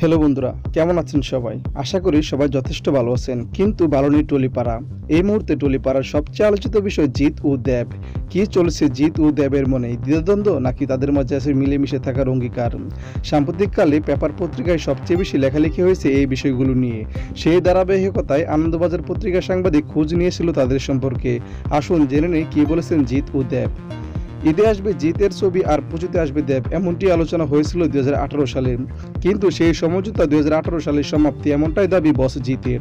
Hello বন্ধুরা, কেমন আছেন সবাই? আশা করি সবাই যথেষ্ট ভালো আছেন। কিন্তু ভালো নেই টলিপাড়া, এই মুহূর্তে টলিপাড়ার সবচেয়ে আলোচিত বিষয় জিত ও দেব। কি চলছে জিত ও দেবের মনে? দ্বিধাদ্বন্দ্ব নাকি তাদের মাঝে আছে মিলেমিশে থাকার অঙ্গীকার? সাম্প্রতিককালে পেপার পত্রিকায় সবচেয়ে বেশি লেখালেখি হয়েছে এই বিষয়গুলো নিয়ে। সেই ধারাবাহিকতায় আনন্দবাজার পত্রিকার সাংবাদিক খোঁজ নিয়েছিল তাদের সম্পর্কে। আসুন জেনে নেই কি বলেছেন জিত ও দেব। ঈদে আসবে জিতের ছবি আর পুজোতে আসবে দেব। এমনটি আলোচনা হয়েছিল দুই সালে। কিন্তু সেই সমঝোতা দুই সালের সমাপ্তি এমনটাই দাবি বস জিতের।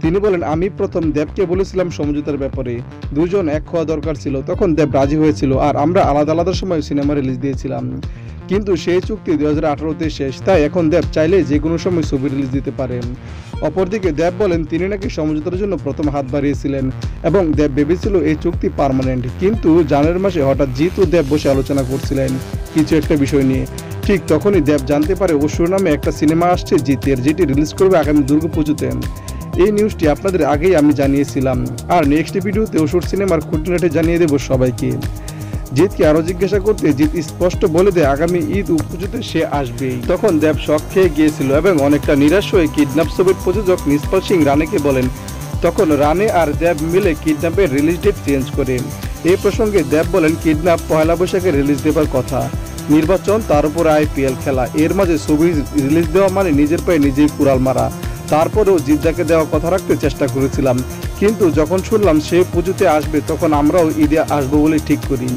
তিনি বলেন, আমি প্রথম দেবকে বলেছিলাম সমঝোতার ব্যাপারে। দুজন এক হওয়া দরকার ছিল। তখন দেব রাজি হয়েছিল আর আমরা আলাদা আলাদা সময় সিনেমা রিলিজ দিয়েছিলাম। কিন্তু সেই চুক্তি দুই হাজার আঠারোতে শেষ, তাই এখন দেব চাইলে যে কোনো সময় ছবি রিলিজ দিতে পারেন অপরদিকে দেব বলেন, তিনি নাকি সমঝোতার জন্য প্রথম হাত বাড়িয়েছিলেন এবং দেব ভেবেছিল এই চুক্তি পার্মানেন্ট কিন্তু জানুয়ারি মাসে হঠাৎ জিত ও দেব বসে আলোচনা করছিলেন কিছু একটা বিষয় নিয়ে। ঠিক তখনই দেব জানতে পারে অসুর নামে একটা সিনেমা আসছে, জিতের, যেটি রিলিজ করবে আগামী দুর্গাপুজোতে। এই নিউজটি আপনাদের আগেই আমি জানিয়েছিলাম। আর নেক্সট ভিডিওতে অসুর সিনেমার খুঁটিনাটি জানিয়ে দেবো সবাইকে। জিতকে আরও জিজ্ঞাসা করতে জিত স্পষ্ট বলে দেয়, আগামী ঈদ ও পুজোতে সে আসবেই। তখন দেব শখ খেয়ে গিয়েছিল এবং অনেকটা নিরাশ হয়ে কিডন্যাপ ছবির প্রযোজক নিষ্পল সিং রানেকে বলেন, তখন রানে আর দেব মিলে কিডন্যাপের রিলিজ ডেট চেঞ্জ করে। এই প্রসঙ্গে দেব বলেন, কিডন্যাপ পয়লা বৈশাখে রিলিজ দেবার কথা। নির্বাচন, তার উপর আইপিএল খেলা। এর মাঝে ছবি রিলিজ দেওয়া মানে নিজের পায়ে নিজেই কুড়াল মারা। তারপরেও জিজ্ঞাকে দেওয়া কথা রাখতে চেষ্টা করেছিলাম। কিন্তু যখন শুনলাম সে পুজোতে আসবে, তখন আমরাও ঈদে আসব বলে ঠিক করি।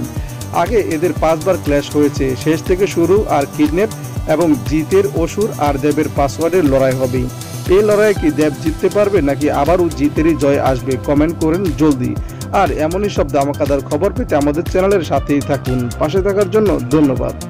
আগে এদের পাঁচবার ক্ল্যাশ হয়েছে। শেষ থেকে শুরু আর কিডন্যাপ এবং জিতের অসুর আর দেবের পাসওয়ার্ডের লড়াই হবে। এই লড়াইয়ে কি দেব জিততে পারবে নাকি আবারও জিতেরই জয় আসবে? কমেন্ট করেন জলদি। আর এমনই সব দামাকাদার খবর পেতে আমাদের চ্যানেলের সাথেই থাকুন। পাশে থাকার জন্য ধন্যবাদ।